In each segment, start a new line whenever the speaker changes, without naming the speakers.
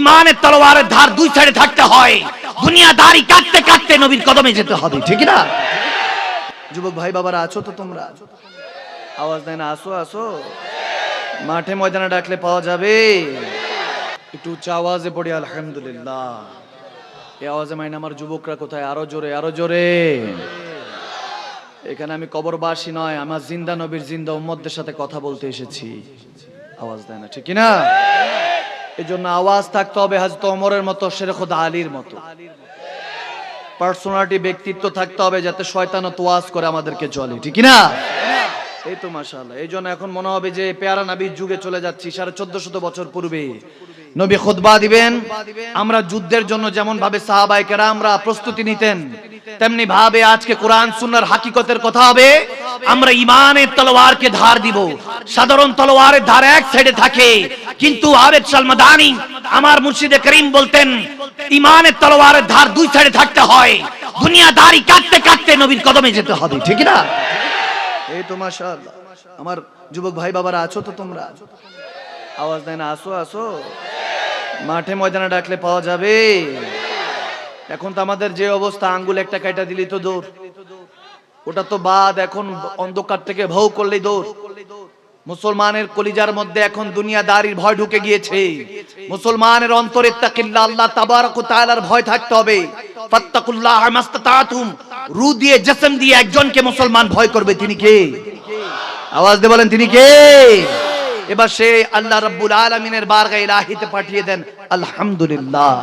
ইমানের তলোয়ারের ধার দুই সাইডে থাকতে হয়। দুনিয়াদারি কাটতে কাটতে নবীর কদমে যেতে হবে, ঠিক না?
যুবক ভাই বাবারা, আছো তো তোমরা? আওয়াজ দেয় না, আসো আসো। মাঠে ময়দানে ডাকলে পাওয়া যাবে। একটু উচ্চ আওয়াজে পড়ি, আলহামদুলিল্লাহ। এই আওয়াজে মাইন আমার যুবকরা কোথায়? আরও জোরে আরও জোরে। এখানে আমি কবরবাসী নয়, আমার জিন্দা নবীর জিন্দা উম্মতদের সাথে কথা বলতে এসেছি। আওয়াজ দেয় না, ঠিক না এই জন্য আওয়াজ থাকতে হবে হাজত ওমরের মতো শেরখুদ আলীর মতো। পার্সোনালিটি ব্যক্তিত্ব থাকতে হবে যাতে শয়তান তোয়াজ করে আমাদেরকে চলে ঠিক না এই তো মাসাল্লাহ এই জন্য এখন মনে হবে যে পেয়ারা নাবির যুগে চলে যাচ্ছি, সাড়ে চোদ্দ শত বছর পূর্বে। নবী খুতবা দিবেন। আমরা যুদ্ধের জন্য যেমন ভাবে সাহাবাই আমরা প্রস্তুতি নিতেন তেমনি ভাবে আজকে কোরআন, সুন্নার হাকিকতের কথা হবে।
আমরা ইমানের তলোয়ারকে ধার দিব। সাধারণ তলোয়ারের ধার এক সাইডে থাকে। কিন্তু আবেদ সালমাদানি আমার মুর্শিদে করিম বলতেন ইমানের তলোয়ারের ধার দুই সাইডে থাকতে হয়। দুনিয়াদারি কাটতে কাটতে নবীর কদমে যেতে হবে, ঠিক না?
এই তো মাশাআল্লাহ। আমার যুবক ভাই বাবারা, আছো তো তোমরা? আওয়াজ দেন আসো আসো। মাঠে ময়দানে ডাকলে পাওয়া যাবে। এখন তো আমাদের যে অবস্থা, আঙ্গুল একটা কাইটা দিলি তো দৌড়। ওটা তো বাদ, এখন অন্ধকার থেকে ভৌ করলেই দৌড়। মুসলমানের কলিজার মধ্যে এখন দুনিয়াদারির ভয় ঢুকে গিয়েছে। মুসলমানের অন্তরে তাকিল্লা, আল্লাহ ভয় থাকতে হবে।
রু দিয়ে জিসম দিয়ে একজনকে মুসলমান ভয় করবে, তিনি কে?
আওয়াজ দিয়ে বলেন, তিনি কে? এবার সে আল্লাহ রাব্বুল আলামিনের বারগা ইলাহিতে পাঠিয়ে দেন, আলহামদুলিল্লাহ।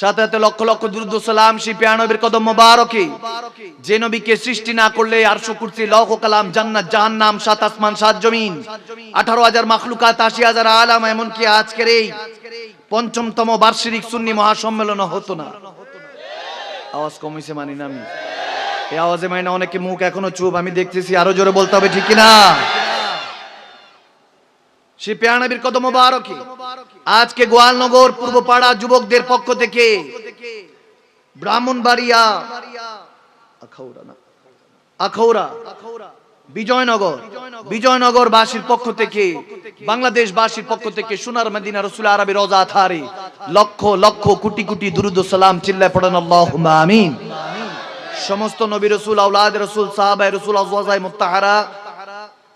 সাথে সাথে লক্ষ লক্ষ দুরুদ সালাম, সেই পেয়া কদম মোবারকে, যে নবীকে সৃষ্টি না করলে আরশ কুরসি লৌহ কালাম, জান্নাত, জাহান্নাম, সাত আসমান, সাত জমিন। আঠারো হাজার মাখলুকাত, আশি হাজার আলাম, এমনকি আজকের এই পঞ্চমতম বার্ষিক সুন্নি মহাসম্মেলন হতো না। আওয়াজ কমিছে মানি না আমি এই আওয়াজে মাইনা অনেকে মুখ এখনও চুপ, আমি দেখতেছি আরও জোরে বলতে হবে, ঠিক না কত আজকে গোয়ালনগর যুবকদের পক্ষ থেকে ব্রাহ্মণবাড়িয়া, আখাউড়া বিজয়নগর বিজয়নগর বাসীর পক্ষ থেকে বাংলাদেশ বাসীর পক্ষ থেকে সোনার মদিনা রসুল আরবি রোজা থারে লক্ষ লক্ষ, কোটি কোটি দুরুদ সালাম চিল্লায় পড়েন আমিন। সমস্ত নবী রসুল আউলাদ রসুল সাহাবাই রসুল আজওয়াজাই মুত্তাহারা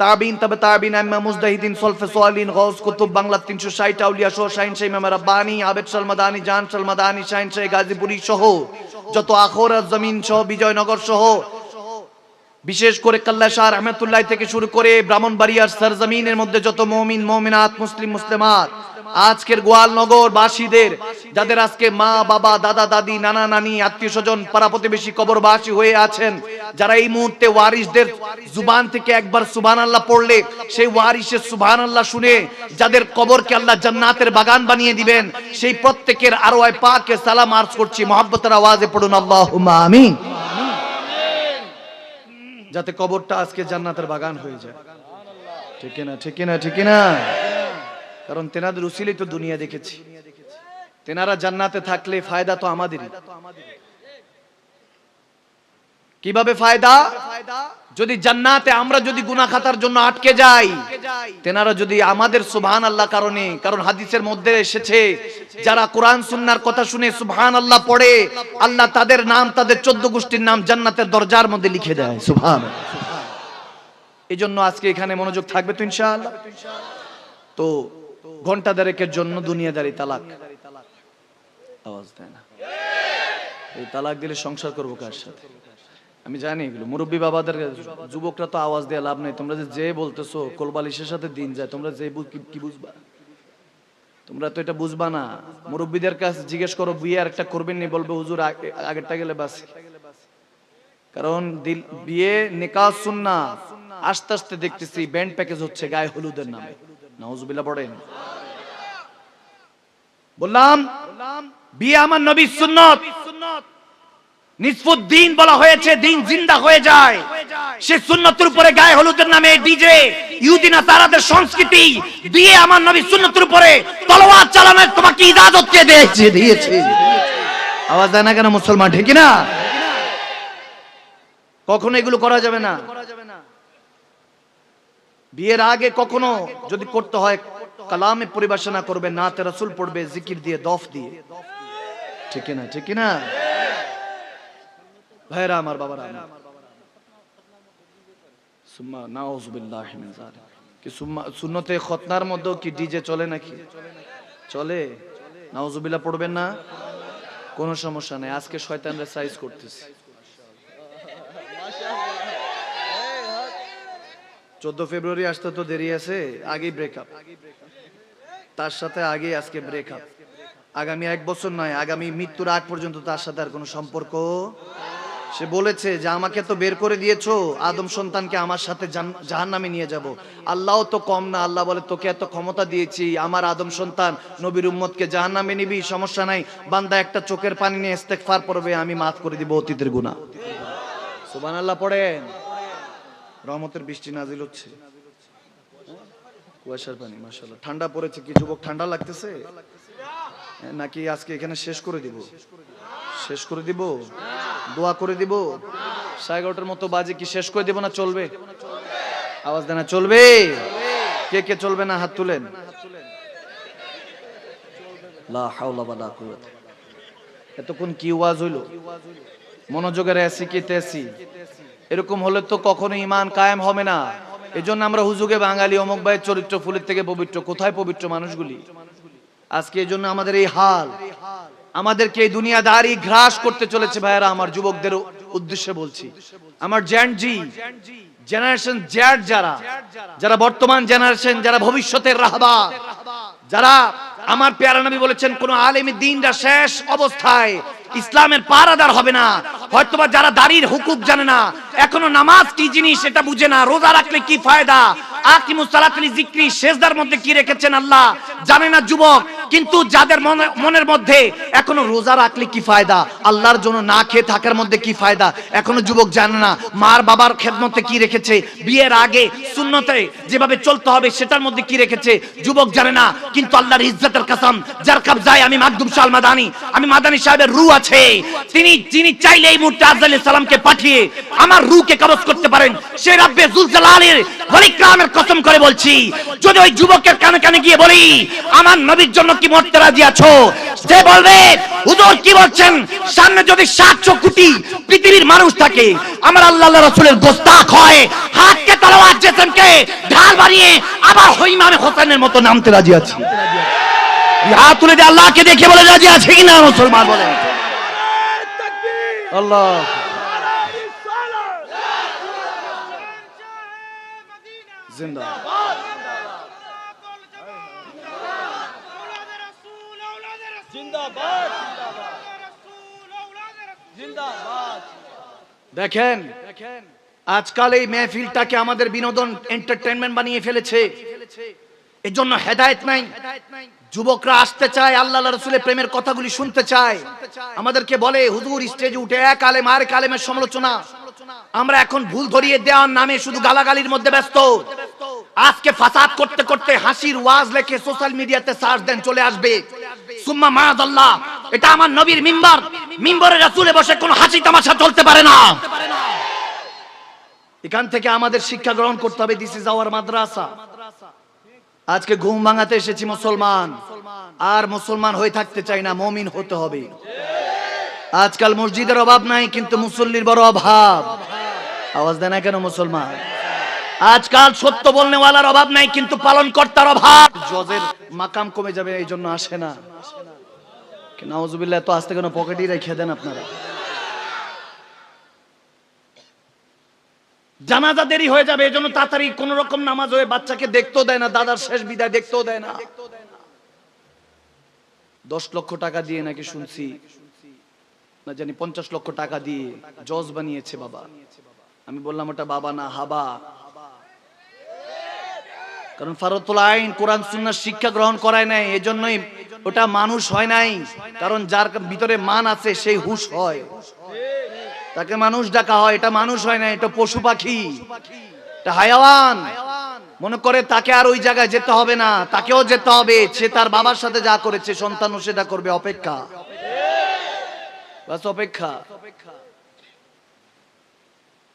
তাবিন, তবে তাবিন আম্মা মুজদাহিদিন সলফে সোয়ালিন গৌস কুতুব বাংলা 360 আউলিয়া সহ শাহিন শাহ ইমাম রাব্বানি, আবেদ সালমাদানি, জান সালমাদানি, শাহিন শাহ গাজীপুরি সহ যত আখরাত জমিন সহ বিজয়নগর সহ বিশেষ করে কাল্লা শাহ রহমতুল্লাহ থেকে শুরু করে ব্রাহ্মণবাড়িয়ার সরজমিনের মধ্যে যত মমিন, মমিনাত, মুসলিম, মুসলিমাত, আজকের গোয়ালনগর বাসীদের, যাদের আজকে মা, বাবা, দাদা, দাদি, নানা, নানি, আত্মীয় স্বজন, পাড়া প্রতিবেশী, কবরবাসী হয়ে আছেন, যারা এই মুহূর্তে ওয়ারিসদের জুবান থেকে একবার সুবান আল্লাহ পড়লে, সেই ওয়ারিসের সুবান আল্লাহ শুনে যাদের কবরকে আল্লাহ জান্নাতের বাগান বানিয়ে দিবেন, সেই প্রত্যেকের আরও পাকে সালাম আর্জ করছি, মহাব্বতের আওয়াজে পড়ুন, আল্লাহুম্মা আমিন। যাতে কবরটা আজকে জান্নাতের বাগান হয়ে যায়। ঠিক না ঠিক না ঠিক না কারণ তেনাদের উসিলেই তো দুনিয়া দেখেছি। তেনারা জান্নাতে থাকলে ফায়দা তো আমাদেরই। কীভাবে ফায়দা? যদি জান্নাতে আমরা যদি গুনাহ খাতার জন্য আটকে যাই, তেনারা যদি আমাদের সুবহান আল্লাহ কারণে, কারণ হাদিসের মধ্যে এসেছে, যারা কোরআন সুন্নার কথা শুনে সুবহান আল্লাহ পড়ে, আল্লাহ তাদের নাম, তাদের চোদ্দ গোষ্ঠীর নাম জান্নাতের দরজার মধ্যে লিখে দেয় সুবহান এই জন্য আজকে এখানে মনোযোগ থাকবে তো ইনশাআল্লাহ। তো ঘণ্টা দেড়েকের জন্য দুনিয়াদারি তালাক। আওয়াজ দেয় না। এই তালাক দিলে সংসার করব কার সাথে? আমি জানি এগুলো। মুরব্বী বাবাদের যুবকরা তো আওয়াজ দিয়ে লাভ নেই। তোমরা যে বলতেছো, কোলবালিশের সাথে দিন যায়, তোমরা যে কি- বুঝবা? তোমরা তো এটা বুঝবা না। মুরব্বীদের কাছে জিজ্ঞেস করো, বিয়ে আর একটা করবেন নি বলবে, হুজুর আগে- আগেরটা গেলে বাস। কারণ দিল বিয়ে নিকাহ সুন্না আস্তে আস্তে দেখতেছি, ব্যান্ড প্যাকেজ হচ্ছে গায়ে হলুদের নামে। নাউজুবিল্লাহ পড়েন।
বললাম, বিয়ে আমার নবীর সুন্নত। নিসফুদ্দিন বলা হয়েছে, দিন জিন্দা হয়ে যায়। সে সুন্নতের উপরে গায়ে হলুদের নামে ডিজে, ইহুদিনা তারাদের সংস্কৃতি, দিয়ে আমার নবী সুন্নতের উপরে তলোয়ার চালানোর তোমাকে ইজাজত কে দিয়েছে? দিয়েছে।
আওয়াজ দেয় না কেন মুসলমান, ঠিক না কখনো এগুলো করা যাবে না। বিয়ের আগে কখনো যদি করতে হয়, কালামে পরিবেশনা করবে, নাতে রাসূল পড়বে, জিকির দিয়ে, দফ দিয়ে। ঠিক না ঠিক না ভাইরা আমার বাবারা সুম্মা নাউযুবিল্লাহি মিন যালিক। কি সুম্মা, সুন্নতে খতনার মধ্যে কি ডিজে চলে নাকি? চলে? নাউযুবিল্লাহ পড়বেন না? কোনো সমস্যা নেই, আজকে শয়তানরা সাইজ করতেছে। চোদ্দ ফেব্রুয়ারি আসতে তো দেরি আছে, আগেই ব্রেকআপ তার সাথে আগে আজকে ব্রেকআপ আগামী এক বছর নয়, আগামী মৃত্যুর আগ পর্যন্ত তার সাথে আর কোনো সম্পর্ক সে বলেছে যে, আমাকে তো বের করে দিয়েছ, আদম সন্তানকে আমার সাথে জাহান নামে নিয়ে যাব। আল্লাহ তো কম না, আল্লাহ বলে, তোকে এত ক্ষমতা দিয়েছি, আমার আদম সন্তান নবীর উম্মতকে জাহান নামে নিবি, সমস্যা নাই। বান্দা একটা চোখের পানি নিয়ে ইস্তেগফার পড়বে, আমি মাফ করে দিব অতীতের গুনাহ। সুবহানাল্লাহ পড়েন। রহমতের বৃষ্টি নাজিল হচ্ছে। কুয়াশার পানি, মাশাআল্লাহ। ঠান্ডা পড়েছে কি যুবক? ঠান্ডা লাগতেছে? নাকি আজকে এখানে শেষ করে দিব? শেষ করে দিব? দোয়া করে দিব। সাড়ে এগারোটার মতো বাজে কি শেষ করে দিব না চলবে? আওয়াজ দেনা চলবে? কে কে চলবে না হাত তুলেন? এতক্ষণ কি ওয়াজ হইল? মনোযোগের এসি কি তেসি? এরকম হলে তো কখনো ইমান কায়েম হবে না। এজন্য আমরা হুজুগে বাঙালি, অমুক ভাইয়ের চরিত্র ফুলের থেকে পবিত্র। কোথায় পবিত্র মানুষগুলি? আজকে এই জন্য আমাদের এই হাল আমাদেরকে এই দুনিয়াদারি গ্রাস করতে চলেছে ভাইয়েরা, আমার যুবকদের উদ্দেশ্যে বলছি। আমার জ্যানজি জেনারেশন জ্যাট যারা যারা বর্তমান জেনারেশন যারা ভবিষ্যতের রাহবা, যারা আমার পেয়ারা নবী বলেছেন, কোন আলেমী দিনটা শেষ অবস্থায় ইসলামের পারাদার হবে না। হয়তোবা যারা দাড়ির হুকুক জানে না, এখনও নামাজ কি জিনিস এটা বুঝে না, রোজা রাখলে কি ফায়দা? আকিমুস সালাতলি জিক্রি শেষদার মধ্যে কি রেখেছেন আল্লাহ? জানে না যুবক কিন্তু যাদের মনের মধ্যে এখনও রোজা রাখলে কি ফায়দা? আল্লাহর জন্য না খেয়ে থাকার মধ্যে কি ফায়দা? এখনও যুবক জানে না মার বাবার খেদমতে কি রেখেছে? বিয়ের আগে সুন্নতে যেভাবে চলতে হবে সেটার মধ্যে কি রেখেছে? যুবক জানে না, কিন্তু আল্লাহর ইজ্জতের কাসাম, যার কবজায় আমি মাকদুম শাল মাদানি আমি মাদানি সাহেবের রু আছে। তিনি তিনি চাইলে এই মুহূর্তে আজরাইল সালামকে পাঠিয়ে আমার রুকে কবজ করতে পারেন। সে রাব্বে জুলজালালের ওয়ালিক্রামের কসম করে বলছি, যদি ওই যুবকের কানে কানে গিয়ে বলি, আমার নবীর জন্য কি মরতে রাজি আছো? সে বলবে, হুজুর কি বলছেন? সামনে যদি সাতশো কোটি পৃথিবীর মানুষ থাকে, আমার আল্লাহ রসুলের গোস্তাক হয়, হাতকে তলোয়ার জেসেনকে ঢাল বানিয়ে আবার হইমামে হোসেনের মতো নামতে রাজি আছি। হাত তুলে দিয়ে আল্লাহকে দেখে বলে রাজি আছে কিনা, মুসলমান বলে? আল্লাহ।
জিন্দাবাদ জিন্দাবাদ
দেখেন, আজকাল এই মেহফিলটাকে আমাদের বিনোদন এন্টারটেনমেন্ট বানিয়ে ফেলেছে। এর জন্য হেদায়েত নাই। যুবকরা আসতে চায়, আল্লাহ রসুলের প্রেমের কথাগুলি শুনতে চায়। আমাদেরকে বলে, হুজুর স্টেজে উঠে এক আলেম আর এক আলেমের সমালোচনা। আমরা এখন ভুল ধরিয়ে দেওয়ার নামে শুধু গালাগালির মধ্যে ব্যস্ত। আজকে ফাসাদ করতে করতে হাসির ওয়াজ লেখে সোশ্যাল মিডিয়াতে সার্চ দেন, চলে আসবে। সুম্মা মায়াদ আল্লাহ এটা আমার নবীর মিম্বার। মিম্বরে রাসূলে বসে কোনো হাসি তামাশা চলতে পারে না। এখান থেকে আমাদের শিক্ষা গ্রহণ করতে হবে দিস ইজ আওয়ার মাদ্রাসা। আজকে ঘুম ভাঙাতে এসেছি মুসলমান। আর মুসলমান হয়ে থাকতে চাই না, মমিন হতে হবে। আজকাল মসজিদের অভাব নাই, কিন্তু মুসল্লির বড় অভাব। আওয়াজ দেয় না কেন মুসলমান? আজকাল সত্য বলনেওয়ালার অভাব নাই, কিন্তু পালন কর্তার অভাব। জজের মাকাম কমে যাবে এই জন্য আসে না। নাওজুবিল্লাহ তো আসতে কেন পকেটেই রেখে দেন আপনারা জানাজা দেরি হয়ে যাবে এজন্য তাড়াতাড়ি কোন রকম নামাজ হয়ে বাচ্চাকে দেখতেও দেয় না দাদার শেষ বিদায় দেখতেও দেয় না দশ লক্ষ টাকা দিয়ে নাকি শুনছি না জানি পঞ্চাশ লক্ষ টাকা দিয়ে জজ বানিয়েছে বাবা আমি বললাম ওটা বাবা না হাবা কারণ ফারতুল আইন কোরআন শিক্ষা গ্রহণ করায় নাই, এজন্যই ওটা মানুষ হয় নাই, কারণ যার ভিতরে মান আছে সেই হুশ হয়। তাকে মানুষ ডাকা হয়, এটা মানুষ হয় না এটা পশু পাখি, এটা হায়াওয়ান। মনে করে তাকে আর ওই জায়গায় যেতে হবে না, তাকেও যেতে হবে, সে তার বাবার সাথে যা করেছে সন্তানও সেটা করবে, অপেক্ষা। অপেক্ষা।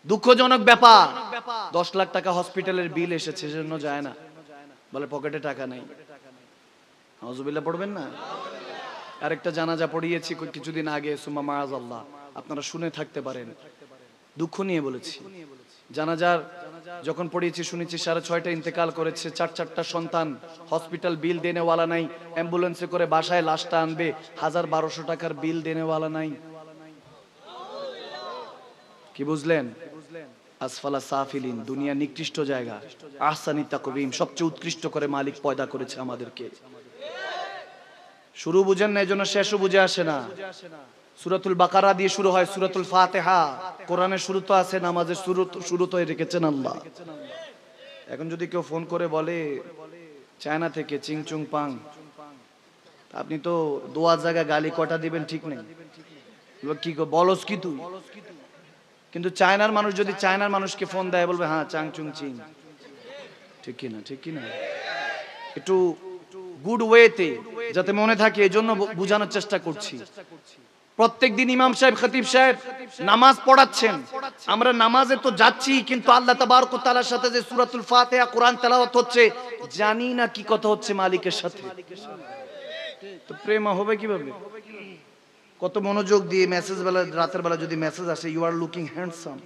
দুঃখজনক ব্যাপার, দশ লাখ টাকা হসপিটালের বিল এসেছে, সেজন্য যায় না। বলে পকেটে টাকা নেই। নজুবিল্লাহ পড়বেন না? আরেকটা জানাজা পড়িয়েছি কিছুদিন আগে, সুম্মা মায়াজ আল্লাহ আপনারা শুনে থাকতে পারেন। দুঃখ নিয়ে বলেছি। জানাজার যখন পড়িয়েছি, শুনেছি, সাড়ে ছয়টা ইন্তেকাল করেছে, চার চারটা সন্তান, হসপিটাল বিল দেনেওয়ালা নাই, অ্যাম্বুলেন্সে করে বাসায় লাশটা আনবে, হাজার বারোশো টাকার বিল দেনেওয়ালা নাই। কি বুঝলেন? আসফালা সাফিলিন দুনিয়া নিকৃষ্ট জায়গা। আহসানি তাকবীম, সবচেয়ে উৎকৃষ্ট করে মালিক পয়দা করেছে আমাদেরকে। শুরু বুঝেন না, এজন্য শেষও বুঝে আসে না। সুরাতুল বাকারা দিয়ে শুরু হয় সুরাতুল ফাতেহা। কোরআনের শুরু তো আছে, নামাজের শুরু শুরু তো রেখেছেন আল্লাহ। এখন যদি কেউ ফোন করে বলে, চায়না থেকে চিংচুং পাং আপনি তো দোয়া জায়গায় গালি কটা দিবেন ঠিক নেই। কি বলস কি তুই? কিন্তু চায়নার মানুষ যদি চায়নার মানুষকে ফোন দেয়, বলবে হ্যাঁ চাং চুং। চিং ঠিক কি না ঠিক কি না একটু গুড ওয়েতে যাতে মনে থাকে এই জন্য বোঝানোর চেষ্টা করছি। প্রত্যেক দিন ইমাম সাহেব, খতিব সাহেব নামাজ পড়াচ্ছেন। আমরা নামাজে তো যাচ্ছি, কিন্তু আল্লাহ তাবারক ওয়া তাআলার সাথে যে সূরাতুল ফাতিহা, কোরআন তেলাওয়াত হচ্ছে, জানি না কি কথা হচ্ছে মালিকের সাথে। তো প্রেম হবে কীভাবে? কত মনোযোগ দিয়ে মেসেজ বেলা, রাতের বেলা যদি মেসেজ আসে ইউ আর লুকিং হ্যান্ডসাম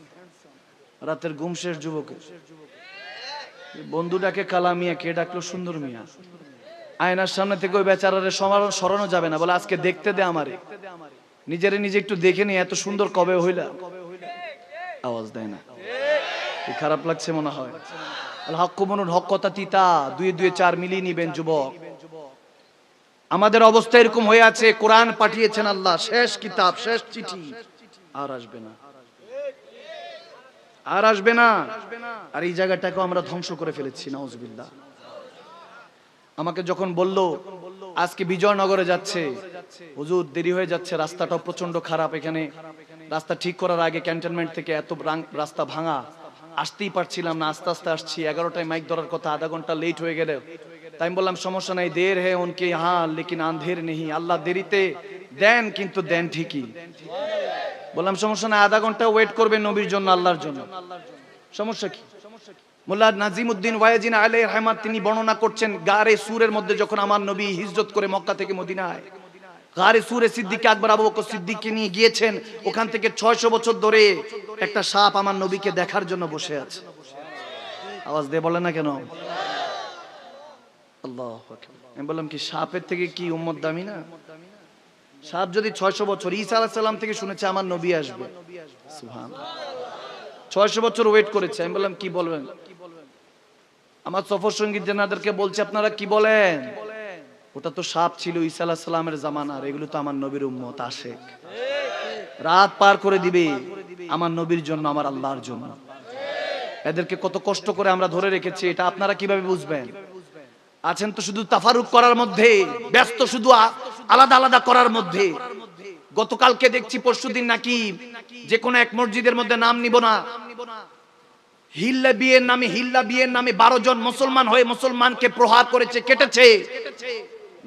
রাতের ঘুম শেষ, যুবকের। বন্ধুটাকে কালা মিয়া কে ডাকলো? সুন্দর মিয়া। আয়নার সামনে থেকে ওই বেচারারে সমারণ সরানো যাবে না। বলে আজকে দেখতে দে আমারে। নিজেরে নিজে একটু দেখে নি, এত সুন্দর কবে হইলা। আওয়াজ দেয় না। খারাপ লাগছে মনে হয়। হক মনুর হক কথা তিতা দুই দুই চার মিলিয়ে নিবেন যুবক। আমাদের অবস্থা এরকম হয়ে আছে, কোরআন পাঠিয়েছেন আল্লাহ, শেষ কিতাব, শেষ চিঠি। আর আসবে না। আর আসবে না। আর এই জায়গাটাকে আমরা ধ্বংস করে ফেলেছি, নাউজুবিল্লাহ। আমাকে যখন বলল, আজকে বিজয়নগরে যাচ্ছে। হুজুর, দেরি হয়ে যাচ্ছে রাস্তাটা প্রচণ্ড খারাপ এখানে। রাস্তা ঠিক করার আগে ক্যান্টনমেন্ট থেকে এত রাস্তা ভাঙা। আসতেই পারছিলাম না, আস্তে আস্তে আসছি। এগারোটায় মাইক ধরার কথা, আধা ঘণ্টা লেট হয়ে গেলে। তাই বললাম, সমস্যা নাই, দের হে উনকে হ্যাঁ লেকিন আন্ধের নেই আল্লাহ দেরিতে দেন, কিন্তু দেন ঠিকই। বললাম, সমস্যা নাই, আধা ঘণ্টা ওয়েট করবে নবীর জন্য, আল্লাহর জন্য। সমস্যা কি? মোল্লা নাজিমুদ্দিন ওয়াইজিন আলে রহমাত, তিনি বর্ণনা করছেন, গারে সুরের মধ্যে যখন আমার নবী হিজরত করে মক্কা থেকে মদিনায়, গারে সুরে সিদ্দিক আকবর, আবু বকর সিদ্দিককে নিয়ে গিয়েছেন, ওখান থেকে 600 বছর ধরে একটা সাপ আমার নবীকে দেখার জন্য বসে আছে। আওয়াজ দিয়ে বলে না কেন? আল্লাহ আমি বললাম কি, সাপের থেকে কি উম্মত দামি না? সাপ যদি 600 বছর, ঈসা আলাইহিস সালাম থেকে শুনেছে আমার নবী আসবে। ছয়শো বছর ওয়েট করেছে। আমি বললাম, কি বলবেন? আমার সফর সংগীত জেনাদেরকে বলছে, আপনারা কি বলেন? ওটা তো সাপ ছিল আলাহ সালামের জামানার এগুলো তো আমার নবীর উম্মত আসে রাত পার করে দিবে আমার নবীর জন্য, আমার আল্লাহর জন্য। এদেরকে কত কষ্ট করে আমরা ধরে রেখেছি, এটা আপনারা কীভাবে বুঝবেন? আছেন তো শুধু তাফারুক করার মধ্যে, ব্যস্ত শুধু আলাদা আলাদা করার মধ্যে। গতকালকে দেখছি, পরশুদিন নাকি যে কোনো এক মসজিদের মধ্যে নাম নিব না। হিল্লা বিয়ের নামে, হিল্লা বিয়ের নামে বারো জন মুসলমান হয়ে মুসলমানকে প্রহার করেছে, কেটেছে।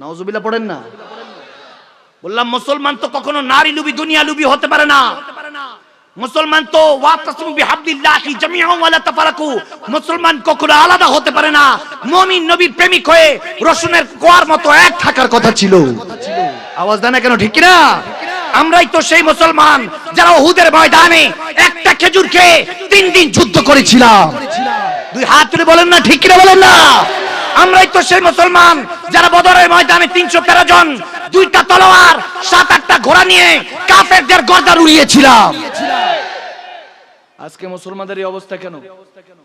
নাউজুবিল্লাহ পড়েন না? বললাম, মুসলমান তো কখনো নারী লুবি, দুনিয়া লুবি হতে পারে না। মুসলমান তো মুসলমান কখনো আলাদা হতে পারে না। মুমিন নবীর প্রেমিক হয়ে রসুনের কোয়ার মতো এক থাকার কথা ছিল। আওয়াজ দেয় না কেন, ঠিক না আমরাই তো সেই মুসলমান যারা ওহুদের ময়দানে একটা খেজুর খেয়ে তিন দিন যুদ্ধ করেছিলাম। দুই হাত বলেন না, ঠিক কিনা বলেন না? আমরাই তো সেই মুসলমান যারা বদরের ময়দানে তিনশো তেরো জন, দুইটা তলোয়ার, সাত আটটা ঘোড়া নিয়ে কাফেরদের গর্দার উড়িয়েছিলাম আজকে মুসলমানদের এই অবস্থা কেন?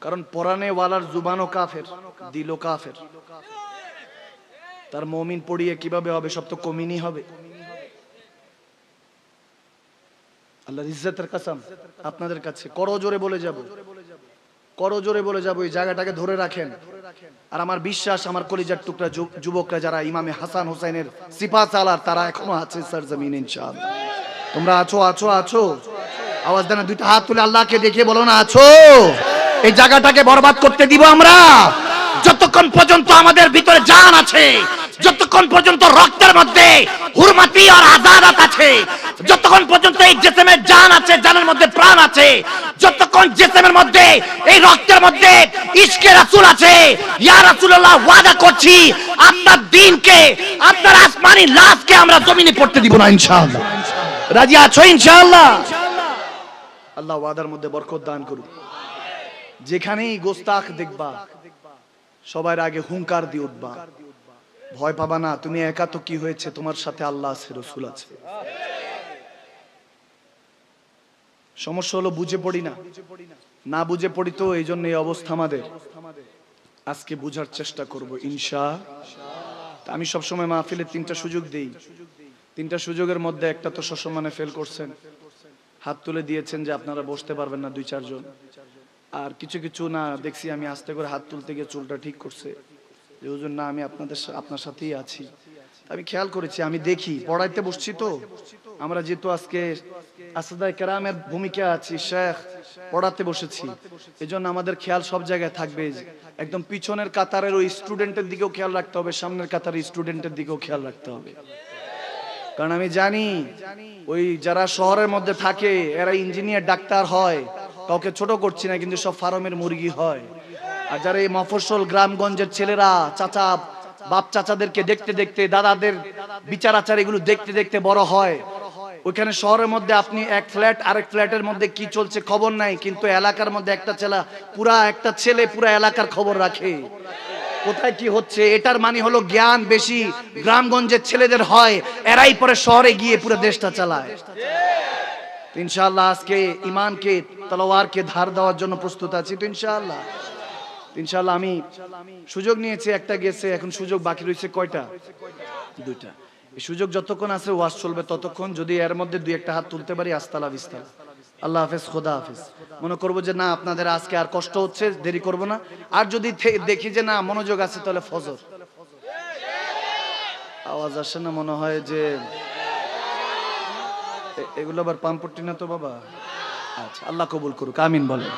কারণ পরানে ওয়ালার জুবানও কাফের, দিলও কাফের। তার মমিন পড়িয়ে কীভাবে হবে? সব তো কমিনি হবে। আল্লাহর ইজ্জতের কাসাম আপনাদের কাছে। করো জোরে বলে যাব। করো জোরে বলে যাব এই জায়গাটাকে ধরে রাখেন। আর আমার বিশ্বাস, আমার কলিজার টুকরা যুবকরা যারা ইমামে হাসান হোসেনের সিপা চালার তারা এখনও আছে স্যার জমিন ইনশাআল্লাহ। তোমরা আছো আছো আছো। আওয়াজ দেন দুইটা হাত তুলে আল্লাহকে দেখে বলো না, আছো। এই জায়গাটাকে বরবাদ করতে দিব আমরা। যতক্ষণ পর্যন্ত আমাদের ভিতরে জান আছে, যতক্ষণ পর্যন্ত রক্তের মধ্যে হুরমাতি আর আজাদাত আছে
যতক্ষণ পর্যন্ত এই জেসেমের জান আছে, জানের মধ্যে প্রাণ আছে, যতক্ষণ জেসেমের মধ্যে, এই রক্তের মধ্যে ইশকে রাসূল আছে, ইয়া রাসূলুল্লাহ, ওয়াদা করছি, আপনার দিনকে, আপনার আসমানি লাশকে আমরা জমিনে পড়তে দিব না, ইনশাআল্লাহ। রাজি আছো, ইনশাআল্লাহ?
আল্লাহ ওয়াদার মধ্যে বরকত দান করুন যেখানেই গোস্তাখ দেখবা, সবার আগে হুঙ্কার দিয়ে উঠবা। ভয় পাবা না, তুমি একা তো কি হয়েছে, তোমার সাথে আল্লাহ আছে, রসুল আছে। সমস্যা হলো বুঝে পড়ি না। না বুঝে পড়ি তো এই জন্য এই অবস্থা আমাদের। আজকে বুঝার চেষ্টা করব ইনশা। আমি সবসময় মাহফিলে তিনটা সুযোগ দেই। তিনটা সুযোগের মধ্যে একটা তো সসম্মানে ফেল করছেন। হাত তুলে দিয়েছেন যে আপনারা বসতে পারবেন না দুই চারজন। আর কিছু কিছু না দেখছি আমি আস্তে করে হাত তুলতে গিয়ে চুলটা ঠিক করছে। যে হুজুর, না আমি আপনাদের আপনার সাথেই আছি। আমি খেয়াল করেছি, আমি দেখি। পড়াইতে বসছি তো। আমরা যেহেতু আজকে কেরামের ভূমিকা আছি, শেখ, পড়াতে বসেছি। এজন্য আমাদের খেয়াল সব জায়গায় থাকবে। একদম পিছনের কাতারের ওই স্টুডেন্টের দিকেও খেয়াল রাখতে হবে, সামনের কাতারের স্টুডেন্টের দিকেও খেয়াল রাখতে হবে। কারণ আমি জানি, ওই যারা শহরের মধ্যে থাকে, এরা ইঞ্জিনিয়ার, ডাক্তার হয়। কাউকে ছোট করছি না, কিন্তু সব ফার্মের মুরগি হয়। আর যারা এই মফস্বল গ্রামগঞ্জের ছেলেরা, চাচা, বাপ চাচাদেরকে দেখতে দেখতে, দাদাদের বিচার আচার এগুলো দেখতে দেখতে বড় হয়। ওইখানে শহরের মধ্যে আপনি এক ফ্ল্যাট, আরেক ফ্ল্যাটের মধ্যে কি চলছে খবর নাই, কিন্তু এলাকার মধ্যে একটা ছেলে, পুরা একটা ছেলে পুরা এলাকার খবর রাখে। কোথায় কি হচ্ছে? এটার মানে হলো জ্ঞান বেশি গ্রামগঞ্জের ছেলেদের হয়, এরাই পরে শহরে গিয়ে পুরো দেশটা চালায়। ইনশাআল্লাহ আজকে ইমানকে তলোয়ারকে ধার দেওয়ার জন্য প্রস্তুত আছি, তো ইনশাআল্লাহ। ইনশাআল্লাহ আমি সুযোগ নিয়েছি, একটা গেছে, এখন সুযোগ বাকি রয়েছে কয়টা? দুইটা। এই সুযোগ যতক্ষণ আছে, ওয়াজ চলবে ততক্ষণ। যদি এর মধ্যে দুই একটা হাত তুলতে পারি, আস্তালা বিস্তালা। আল্লাহ হাফেজ, খোদা হাফেজ। মনে করব যে, না, আপনাদের আজকে আর কষ্ট হচ্ছে, দেরি করব না। আর যদি দেখি যে, না, মনোযোগ আছে, তাহলে ফজর। আওয়াজ আসে না, মনে হয় যে এগুলো আবার পাম্পট্টি না তো, বাবা? আচ্ছা আল্লাহ কবুল করুক, আমিন বলেন।